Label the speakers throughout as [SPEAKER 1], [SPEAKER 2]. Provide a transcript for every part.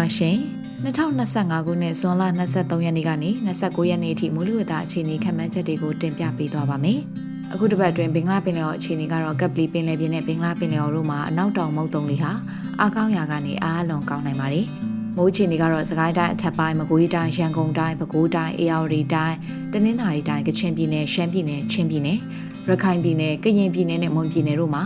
[SPEAKER 1] ္ဂလာပါရှင်2025ခုနှစ်ဇွန်လ23ရက်နေ့ကနေ29ရက်နေ့အထိမူလဝတ္တအခြေအနေခန့်မှန်းချက်တွေကိုတင်ပြပေးသွားပါမယ်။အခုတစ်ပတ်အတွင်းဘင်္ဂလားပင်လယ်ော်အခြေအနေကတော့ကပ်ပလီပင်လယ်ပြင်နဲ့ဘင်္ဂလားပင်လယ်ော်တို့မှာအနောက်တောင်မုတ်တုံတွေဟာအားကောင်းရာကနေအားလွန်ကောင်းနိုင်ပါတယ်။မိုးအခြေအနေကတော့စကိုင်းတိုင်းအထက်ပိုင်းမကွေးတိုင်းရန်ကုန်တိုင်းပဲခူးတိုင်းအေရဝတီတိုင်းတနင်္သာရီတိုင်းကချင်ပြည်နယ်ရှမ်းပြည်နယ်ချင်းပြည်နယ်ရခိုင်ပြည်နယ်ကရင်ပြည်နယ်နဲ့မွန်ပြည်နယ်တို့မှာ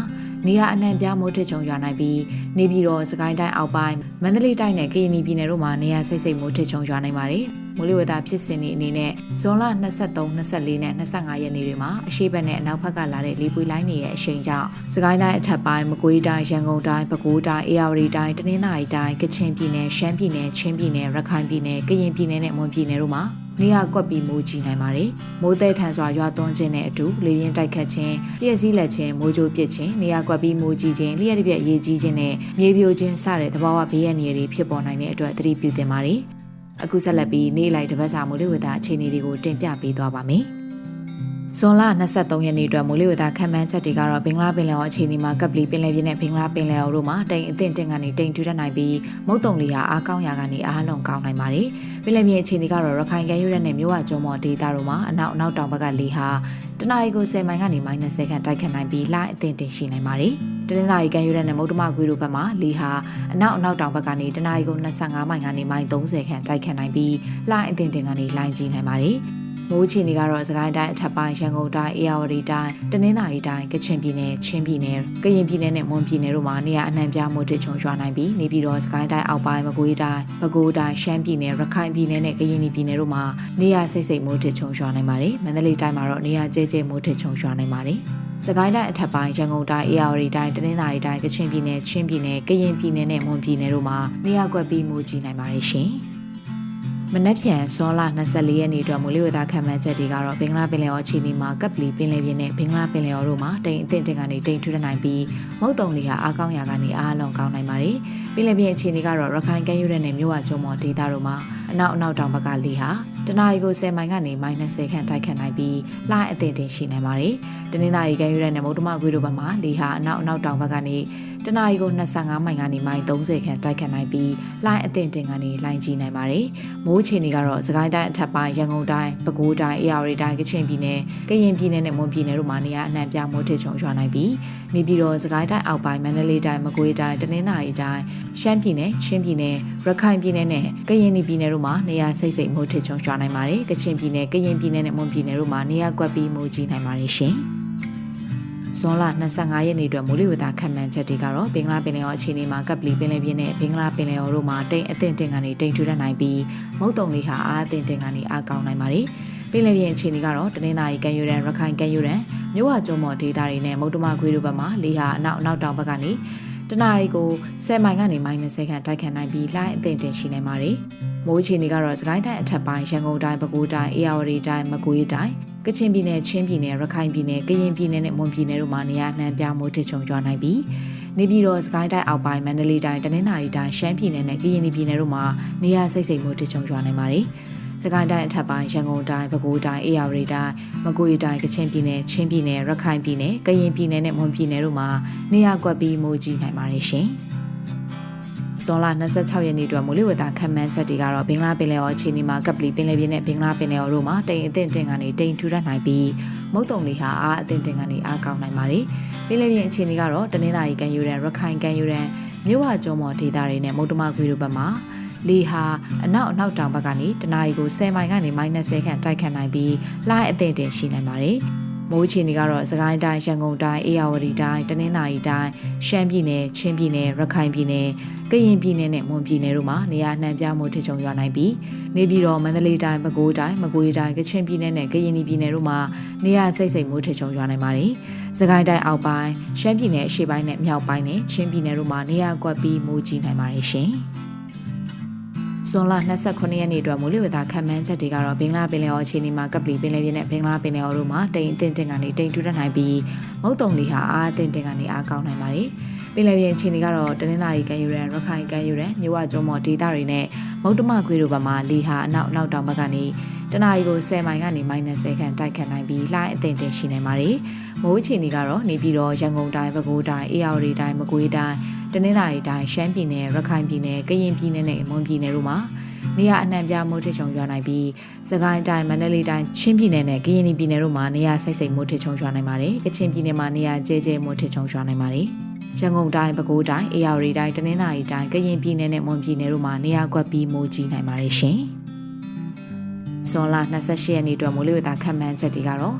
[SPEAKER 1] နေရာအနှံ့ပြားမိုးထစ်ချုံရွာနိုင်ပြီးနေပြည်တော်စကိုင်းတိုင်းအောက်ပိုင်းမန္တလေးတိုင်းနဲ့ကရင်ပြည်နယ်တို့မှာနေရာစိတ်စိတ်မိုးထစ်ချုံရွာနိုင်ပါတယ်။မိုးလေဝသဖြစ်စဉ်တွေအနေနဲ့ဇွန်လ23 24နဲ့25ရက်နေ့တွေမှာအရှိတ်ဘက်နဲ့အနောက်ဘက်ကလာတဲ့လေပွေလိုင်းတွေရဲ့အရှိန်ကြောင့်စကိုင်းတိုင်းအထက်ပိုင်းမကွေးတိုင်းရန်ကုန်တိုင်းပဲခူးတိုင်းအေရဝတီတိုင်းတနင်္သာရီတိုင်းကချင်ပြည်နယ်ရှမ်းပြည်နယ်ချင်းပြည်နယ်ရခိုင်ပြည်နယ်ကရင်ပြည်နယ်နဲ့မွန်ပြည်နယ်တို့မှာ နေရာကွက်ပြီးမိုးကြီးနိုင်ပါတယ်။မိုးသည်ထန်စွာရွာသွန်းခြင်းနဲ့အတူလေပြင်းတိုက်ခတ်ခြင်း၊လျှက်စီးလက်ခြင်း၊မိုးကြိုးပစ်ခြင်း၊နေရာကွက်ပြီးမိုးကြီးခြင်း၊လျှက်တစ်ပြက်ရေကြီးခြင်းနဲ့မြေပြိုခြင်းစတဲ့သဘာဝဘေးရန်တွေဖြစ်ပေါ်နိုင်တဲ့အတွက်သတိပြုသင့်ပါတယ်။အခုဆက်လက်ပြီးနေ့လိုက်တစ်ပတ်စာမိုးလေဝသအခြေအနေတွေကိုတင်ပြပေးသွားပါမယ်။ ဇွန်လ23ရက်နေ့အတွက်မိုးလေဝသခန့်မှန်းချက်တွေကတော့ဘင်္ဂလားပင်လယ်အော်အခြေအနေမှာကပ်ပလီပင်လယ်ပြင်နဲ့ဘင်္ဂလားပင်လယ်အော်တို့မှာတိမ်အထင်တင်ကနေတိမ်ထူထပ်နိုင်ပြီးမုတ်တုံလီဟာအားကောင်းရာကနေအားလုံးကောင်းနိုင်ပါတယ်။ပင်လယ်ပြင်အခြေအနေကတော့ရခိုင်ကမ်းရိုးတန်းနဲ့မြဝကျွန်းပေါ်ဒေသတို့မှာအနောက်အနောက်တောင်ဘက်ကလေဟာတနအီကို10မိုင်ကနေ -10 ခန့်တိုက်ခတ်နိုင်ပြီးလှအထင်တင်ရှိနိုင်ပါတယ်။တနင်္သာရီကမ်းရိုးတန်းနဲ့မုတ်တမကွေးတို့ဘက်မှာလေဟာအနောက်အနောက်တောင်ဘက်ကနေတနအီကို25မိုင်ကနေမိုင်30ခန့်တိုက်ခတ်နိုင်ပြီးလှအထင်တင်ကနေလှိုင်းကြီးနိုင်ပါတယ်။ မိုးချီနေကတော့စကိုင်းတိုင်းအထက်ပိုင်းရန်ကုန်တိုင်းအေရဝတီတိုင်းတနင်္သာရီတိုင်းကချင်ပြည်နယ်ချင်းပြည်နယ်ကရင်ပြည်နယ်နဲ့မွန်ပြည်နယ်တို့မှာနေရာအနှံ့ပြားမိုးတစ်ချုံရွာနိုင်ပြီးနေပြည်တော်စကိုင်းတိုင်းအောက်ပိုင်းမကွေးတိုင်းပဲခူးတိုင်းရှမ်းပြည်နယ်ရခိုင်ပြည်နယ်နဲ့ကရင်ပြည်နယ်တို့မှာနေရာစိတ်စိတ်မိုးတစ်ချုံရွာနိုင်ပါတယ်မန္တလေးတိုင်းမှာတော့နေရာကျဲကျဲမိုးတစ်ချုံရွာနိုင်ပါတယ်စကိုင်းတိုင်းအထက်ပိုင်းရန်ကုန်တိုင်းအေရဝတီတိုင်းတနင်္သာရီတိုင်းကချင်ပြည်နယ်ချင်းပြည်နယ်ကရင်ပြည်နယ်နဲ့မွန်ပြည်နယ်တို့မှာနေရာကွက်ပြီးမိုးကြီးနိုင်ပါတယ်ရှင်။ မနက်ဖြန်ဇွန်လ24ရက်နေ့အတွက်မိုးလေဝသခန့်မှန်းချက်တွေကတော့ဘင်္ဂလားပင်လယ်အော်အခြေအနေမှာကပ်ပလီပင်လယ်ပြင်နဲ့ဘင်္ဂလားပင်လယ်အော်တို့မှာတိမ်အထင်တင်ကနေတိမ်ထူထနိုင်ပြီးမုတ်တုံတွေဟာအားကောင်းရာကနေအားလုံးကောင်းနိုင်ပါတယ်။ပင်လယ်ပြင်အခြေအနေကတော့ရခိုင်ကမ်းရိုးတန်းနဲ့မြို့ဝကျွန်းပေါ်ဒေသတို့မှာအနောက်အနောက်တောင်ဘက်ကလေဟာ တနအီကို10မိုင်ကနေ -30 ခန့်တိုက်ခတ်နိုင်ပြီးလှိုင်းအထင်တင်ရှိနိုင်ပါတယ်။တနင်္သာရီကမ်းရိုးတန်းနဲ့မုတ်တမကွေးတို့ဘက်မှာလေဟာအနောက်အနောက်တောင်ဘက်ကနေတနအီကို25မိုင်ကနေမိုင်30ခန့်တိုက်ခတ်နိုင်ပြီးလှိုင်းအထင်တင်ကနေလှိုင်းကြီးနိုင်ပါတယ်။မိုးအခြေအနေကတော့စကိုင်းတိုင်းအထက်ပိုင်းရန်ကုန်တိုင်းပဲခူးတိုင်းအေရဝတီတိုင်းကချင်ပြည်နယ်ကရင်ပြည်နယ်နဲ့မွန်ပြည်နယ်တို့မှာနေရာအနှံ့ပြမိုးထစ်ချုံရွာနိုင်ပြီးနေပြည်တော်စကိုင်းတိုင်းအောက်ပိုင်းမန္တလေးတိုင်းမကွေးတိုင်းတနင်္သာရီတိုင်းရှမ်းပြည်နယ်ချင်းပြည်နယ်ရခိုင်ပြည်နယ်နဲ့ကရင်ပြည်နယ်တို့မှာနေရာစိတ်စိတ်မိုးထစ်ချုံရွာနိုင်ပါတယ်။ကချင်ပြည်နယ်ကရင်ပြည်နယ်နဲ့မွန်ပြည်နယ်တို့မှာနေရာကွက်ပြီးမိုးကြီးနိုင်ပါတယ်ရှင်။ဇွန်လ25ရက်နေ့အတွက်မိုးလေဝသခန့်မှန်းချက်တွေကတော့ဘင်္ဂလားပင်လယ်အော်အခြေအနေမှာကပ်ပလီပင်လယ်ပြင်နဲ့ဘင်္ဂလားပင်လယ်အော်တို့မှာတိမ်အထင်တင်ကနေတိမ်ထူထပ်နိုင်ပြီးမုတ်တုံလေးဟာအားအထင်တင်ကနေအားကောင်းနိုင်ပါတယ်။ပင်လယ်ပြင်အခြေအနေကတော့တနင်္သာရီကမ်းရိုးတန်းရခိုင်ကမ်းရိုးတန်းမြို့ဝကျွန်းပေါ်ဒေသတွေနဲ့မုတ်တမခွေးတို့ဘက်မှာလေဟာအနောက်အနောက်တောင်ဘက်ကနေတနအီကို10မိုင်ကနေ -30 ခန့်တိုက်ခတ်နိုင်ပြီးလှိုင်းအထင်တင်ရှိနိုင်ပါတယ်။ မိုးအခြေအနေကတော့စကိုင်းတိုင်းအထက်ပိုင်းရန်ကုန်တိုင်းပဲခူးတိုင်းအေရဝတီတိုင်းမကွေးတိုင်းကချင်ပြည်နယ်ချင်းပြည်နယ်ရခိုင်ပြည်နယ်ကရင်ပြည်နယ်နဲ့မွန်ပြည်နယ်တို့မှာနေရာနှံပြမိုးထချုံရွာနိုင်ပြီးနေပြည်တော်စကိုင်းတိုင်းအောက်ပိုင်းမန္တလေးတိုင်းတနင်္သာရီတိုင်းရှမ်းပြည်နယ်နဲ့ကရင်ပြည်နယ်တို့မှာနေရာစိတ်စိတ်မိုးထချုံရွာနိုင်ပါတယ်။စကိုင်းတိုင်းအထက်ပိုင်းရန်ကုန်တိုင်းပဲခူးတိုင်းအေရဝတီတိုင်းမကွေးတိုင်းကချင်ပြည်နယ်ချင်းပြည်နယ်ရခိုင်ပြည်နယ်ကရင်ပြည်နယ်နဲ့မွန်ပြည်နယ်တို့မှာနေရာကွက်ပြီးမိုးကြီးနိုင်ပါတယ်ရှင်။ ဇွန်လ26ရက်နေ့အတွက်မိုးလေဝသခန့်မှန်းချက်တွေကတော့ဘင်္ဂလားပင်လယ်အော်အခြေအနေမှာကပ်ပလီပင်လယ်ပြင်နဲ့ဘင်္ဂလားပင်လယ်အော်တို့မှာတိမ်အထင်တင်ကနေတိမ်ထူထပ်နိုင်ပြီးမုတ်တုံတွေဟာအားအထင်တင်ကနေအားကောင်းနိုင်ပါတယ်။ပင်လယ်ပြင်အခြေအနေကတော့တနင်္သာရီကမ်းရိုးတန်းရခိုင်ကမ်းရိုးတန်းမြို့ဝကျွန်းပေါ်ဒေသတွေနဲ့မုတ်တမခွေတို့ဘက်မှာလေဟာအနောက်အနောက်တောင်ဘက်ကနေတနအီကို10မိုင်ကနေ -30 ခန့်တိုက်ခတ်နိုင်ပြီးလှိုင်းအထင်တင်ရှိနိုင်ပါတယ်။ မိုးချီနေကတော့စကိုင်းတိုင်းရန်ကုန်တိုင်းအေရဝတီတိုင်းတနင်္သာရီတိုင်းရှမ်းပြည်နယ်ချင်းပြည်နယ်ရခိုင်ပြည်နယ်ကရင်ပြည်နယ်နဲ့မွန်ပြည်နယ်တို့မှာနေရာနှံပြမှုထချုံရွာနိုင်ပြီးနေပြည်တော်မန္တလေးတိုင်းပဲခူးတိုင်းမကွေးတိုင်းကချင်ပြည်နယ်နဲ့ကရင်ပြည်နယ်တို့မှာနေရာစိတ်စိတ်မှုထချုံရွာနိုင်ပါတယ်။စကိုင်းတိုင်းအောက်ပိုင်းရှမ်းပြည်နယ်အရှေ့ပိုင်းနဲ့မြောက်ပိုင်းနဲ့ချင်းပြည်နယ်တို့မှာနေရာကွက်ပြီးမိုးကြီးနိုင်ပါတယ်ရှင်။ ဇွန်လ29ရက်နေ့အတွက်မိုးလေဝသခန့်မှန်းချက်တွေကတော့ဘင်္ဂလားပင်လယ်အော်အခြေအနေမှာကပလီပင်လယ်ပြင်နဲ့ဘင်္ဂလားပင်လယ်အော်တို့မှာတိမ်အထင်တင်ကနေတိမ်ထူထပ်နိုင်ပြီးမုတ်တုံတွေဟာအားအထင်တင်ကနေအားကောင်းနိုင်ပါတယ်။ပပင်လယ်ပြင်အခြေအနေကတော့တနင်္သာရီကမ်းရိုးတန်းရခိုင်ကမ်းရိုးတန်းမြဝကျုံမော်ဒေသတွေနဲ့မုတ်တမခွေတို့ဘက်မှာလေဟာအနောက်အနောက်တောင်ဘက်ကနေတနအီကို10မိုင်ကနေ -10 ခန့်တိုက်ခတ်နိုင်ပြီးလှိုင်းအသင့်တင်ရှိနေပါတယ်။မိုးအခြေအနေကတော့နေပြည်တော်ရန်ကုန်တိုင်းပဲခူးတိုင်းအေရဝတီတိုင်းမကွေးတိုင်း တနင်္သာရီတိုင်းရှမ်းပြည်နယ်ရခိုင်ပြည်နယ်ကရင်ပြည်နယ်နဲ့မွန်ပြည်နယ်တို့မှာနေရာအနှံ့ပြမိုးထချုံရွာနိုင်ပြီးစကိုင်းတိုင်းမန္တလေးတိုင်းချင်းပြည်နယ်နဲ့ကရင်ပြည်နယ်တို့မှာနေရာစိတ်စိတ်မိုးထချုံရွာနိုင်ပါတယ်။ကချင်ပြည်နယ်မှာနေရာကျဲကျဲမိုးထချုံရွာနိုင်ပါတယ်။ရန်ကုန်တိုင်းပဲခူးတိုင်းအေရဝတီတိုင်းတနင်္သာရီတိုင်းကရင်ပြည်နယ်နဲ့မွန်ပြည်နယ်တို့မှာနေရာကွက်ပြီးမိုးကြီးနိုင်ပါတယ်ရှင်။ဇွန်လ28ရက်နေ့အတွက်မိုးလေဝသခန့်မှန်းချက်တွေကတော့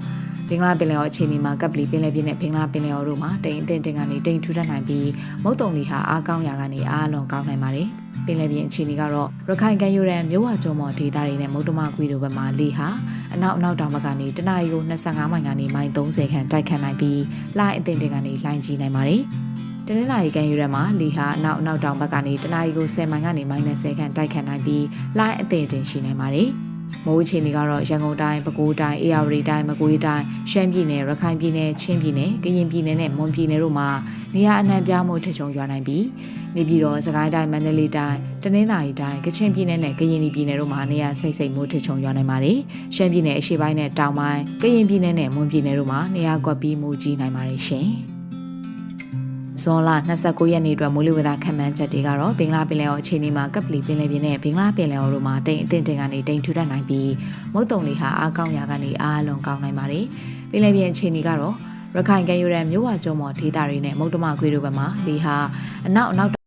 [SPEAKER 1] ဘင်္ဂလားပင်လယ်အော်အခြေအနေမှာကပ်ပလီပင်လယ်ပြင်နဲ့ဘင်္ဂလားပင်လယ်အော်တို့မှာတိမ်အထင်တင်ကနေတိမ်ထူထပ်နိုင်ပြီးမုတ်တုံလီဟာအားကောင်းရာကနေအားလွန်ကောင်းနိုင်ပါတယ်။ပင်လယ်ပြင်အခြေအနေကတော့ရခိုင်ကမ်းရိုးတန်းမြို့ဝကျုံမော်ဒေသတွေနဲ့မုတ်တမကွေတို့ဘက်မှာလေဟာအနောက်အနောက်တောင်ဘက်ကနေတနအီကို25မိုင်ကနေမိုင်30ခန့်တိုက်ခတ်နိုင်ပြီးလှိုင်းအထင်တင်ကနေလှိုင်းကြီးနိုင်ပါတယ်။တနင်္လာရီကမ်းရိုးတန်းမှာလီဟာအနောက်အနောက်တောင်ဘက်ကနေတနအီကို10မိုင်ကနေ -10 ခန့်တိုက်ခတ်နိုင်ပြီးလိုင်းအသေးတင်ရှိနိုင်ပါတယ်။ မိုးအခြေအနေကတော့ရန်ကုန်တိုင်းပဲခူးတိုင်းအေရဝတီတိုင်းမကွေးတိုင်းရှမ်းပြည်နယ်ရခိုင်ပြည်နယ်ချင်းပြည်နယ်ကရင်ပြည်နယ်နဲ့မွန်ပြည်နယ်တို့မှာနေရာအနှံ့ပြားမှုထချုံရွာနိုင်ပြီးနေပြည်တော်စကိုင်းတိုင်းမန္တလေးတိုင်းတနင်္သာရီတိုင်းကချင်ပြည်နယ်နဲ့ကရင်ပြည်နယ်တို့မှာနေရာစိတ်စိတ်မှုထချုံရွာနိုင်ပါတယ်။ရှမ်းပြည်နယ်အရှေ့ပိုင်းနဲ့တောင်ပိုင်းကရင်ပြည်နယ်နဲ့မွန်ပြည်နယ်တို့မှာနေရာကွက်ပြီးမှုကြီးနိုင်ပါတယ်ရှင်။ ဇွန်လ29ရက်နေ့အတွက်မိုးလေဝသခန့်မှန်းချက်တွေကတော့ဘင်္ဂလားပင်လယ်အော်အခြေအနေမှာကပ်ပလီပင်လယ်ပြင်နဲ့ဘင်္ဂလားပင်လယ်အော်တို့မှာတိမ်အထင်တင်ကနေတိမ်ထူထပ်နိုင်ပြီးမုတ်တုံလေးဟာအားကောင်းရာကနေအားအလွန်ကောင်းနိုင်ပါတယ်။ပင်လယ်ပြင်အခြေအနေကတော့ရခိုင်ကမ်းရိုးတန်းမြို့ဝကျုံမော်ဒေသတွေနဲ့မုတ်တမခွေတို့ဘက်မှာလေဟာအနောက်အနောက်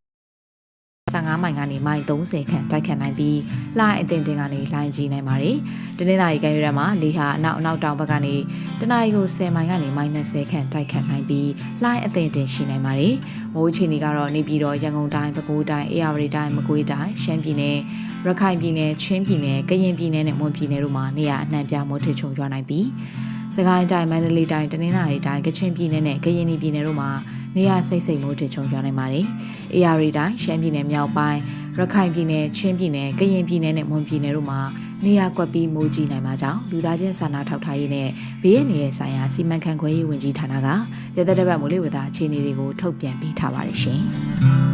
[SPEAKER 1] 15မိုင်ကနေမိုင်30ခန့်တိုက်ခတ်နိုင်ပြီးလှိုင်းအသင်တင်ကနေလှိုင်းကြီးနိုင်ပါတယ်။တနင်္သာရီကမ်းရိုးတန်းမှာလေဟာအနောက်အနောက်တောင်ဘက်ကနေတနအီကို10မိုင်ကနေမိုင်20ခန့်တိုက်ခတ်နိုင်ပြီးလှိုင်းအသင်တင်ရှိနိုင်ပါတယ်။မိုးအခြေအနေကတော့နေပြည်တော်ရန်ကုန်တိုင်းပဲခူးတိုင်းအေရဝတီတိုင်းမကွေးတိုင်းရှမ်းပြည်နယ်ရခိုင်ပြည်နယ်ချင်းပြည်နယ်ကရင်ပြည်နယ်နဲ့မွန်ပြည်နယ်တို့မှာနေရာအနှံ့ပြမိုးထချုံရွာနိုင်ပြီး စကိုင်းတိုင်းမန္တလေးတိုင်းတနင်္သာရီတိုင်းကချင်ပြည်နယ်နဲ့ကရင်ပြည်နယ်တို့မှာနေရာစိတ်စိတ်မိုးထချုံရွာနိုင်ပါတယ်။ AR တိုင်းရှမ်းပြည်နယ်မြောက်ပိုင်းရခိုင်ပြည်နယ်ချင်းပြည်နယ်ကရင်ပြည်နယ်နဲ့မွန်ပြည်နယ်တို့မှာနေရာကွက်ပြီးမိုးကြီးနိုင်မှာကြောင့်လူသားချင်းစာနာထောက်ထားရေးနဲ့ဘေးရန်ရဲ့ဆိုင်ရာစီမံခန့်ခွဲရေးဝန်ကြီးဌာနကရသက်တပတ်မိုးလေဝသအခြေအနေတွေကိုထုတ်ပြန်ပေးထားပါတယ်ရှင်။